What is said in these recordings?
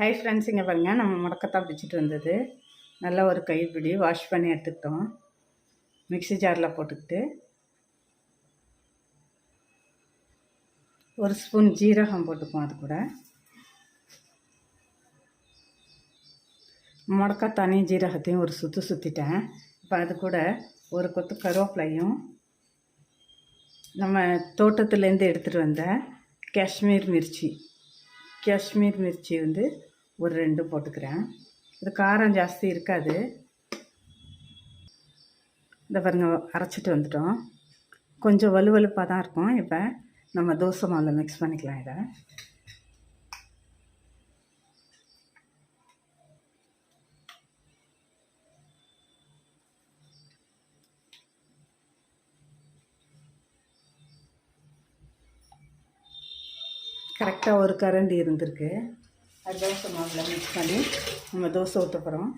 Hi friends இங்கே பாருங்கள் நம்ம முடக்கத்தான் பிடிச்சிட்டு வந்தது. நல்லா ஒரு கைப்பிடி வாஷ் பண்ணி எடுத்துக்கிட்டோம். மிக்ஸி ஜாரில் போட்டுக்கிட்டு. ஒரு ஸ்பூன் ஜீரகம் போட்டுப்போம் அது கூட. முடக்கத்தானையும் ஜீரகத்தையும் ஒரு சுற்று சுற்றிட்டேன் இப்போ அது கூட ஒரு கொத்து கருவேப்பிலையும் நம்ம தோட்டத்துலேருந்து எடுத்துகிட்டு வந்த காஷ்மீர் மிர்ச்சி. காஷ்மீர் மிர்ச்சி வந்து ஒரு ரெண்டு போட்டுக்கிறேன். இது காரம் ஜாஸ்தி இருக்காது. இந்த பாருங்க அரைச்சிட்டு வந்துட்டோம். கொஞ்சம் வலுவலுப்பாக தான் இருக்கும். இப்போ நம்ம தோசை மாவில் மிக்ஸ் பண்ணிக்கலாம் இதை. கரெக்டாக ஒரு கரண்டி இருந்திருக்கு. அது தோசை மாவில் மிக்ஸ் பண்ணி நம்ம தோசை ஊற்ற போகிறோம்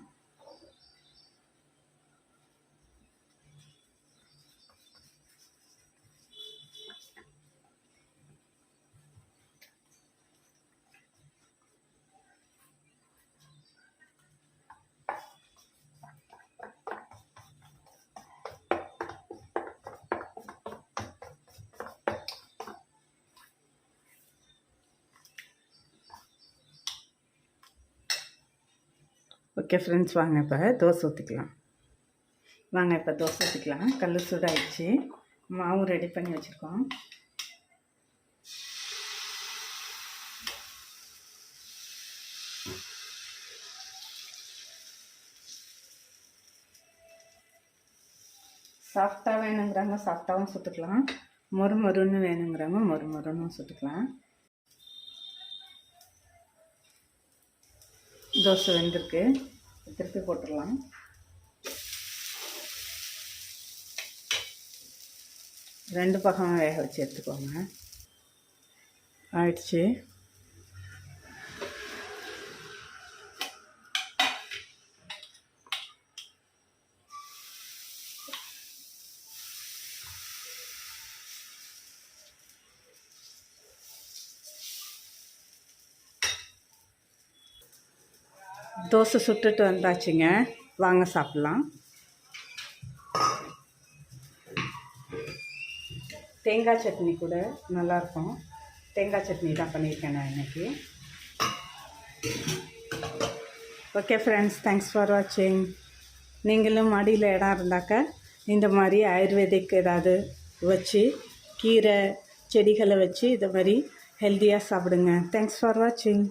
ஓகே ஃப்ரெண்ட்ஸ் வாங்க இப்போ தோசை ஊற்றிக்கலாம் வாங்க இப்போ தோசை ஊற்றிக்கலாம் கல் சூடாகிடுச்சு மாவும் ரெடி பண்ணி வச்சுருக்கோம். சாஃப்டாக வேணுங்கிறாங்க சாஃப்டாகவும் சுட்டுக்கலாம். மொறு மொறுன்னு வேணுங்கிறாங்க மொறு மொறுன்னு சுட்டுக்கலாம். தோசை வெந்திருக்கு. திருப்பி போட்டுடலாம். ரெண்டு பக்கம் வேக வச்சு எடுத்துக்கோங்க. ஆயிடுச்சு. தோசை சுட்டுட்டு வந்தாச்சுங்க. வாங்க சாப்பிட்லாம். தேங்காய் சட்னி கூட நல்லாயிருக்கும். தேங்காய் சட்னி தான் பண்ணியிருக்கேன் நான் இன்றைக்கி ஓகே ஃப்ரெண்ட்ஸ் தேங்க்ஸ் ஃபார் வாட்சிங் நீங்களும் மடியில் இடம் இருந்தாக்க இந்த மாதிரி ஆயுர்வேதிக் ஏதாவது வச்சு கீரை செடிகளை வச்சு இதை மாதிரி ஹெல்த்தியாக சாப்பிடுங்க. தேங்க்ஸ் ஃபார் வாட்சிங்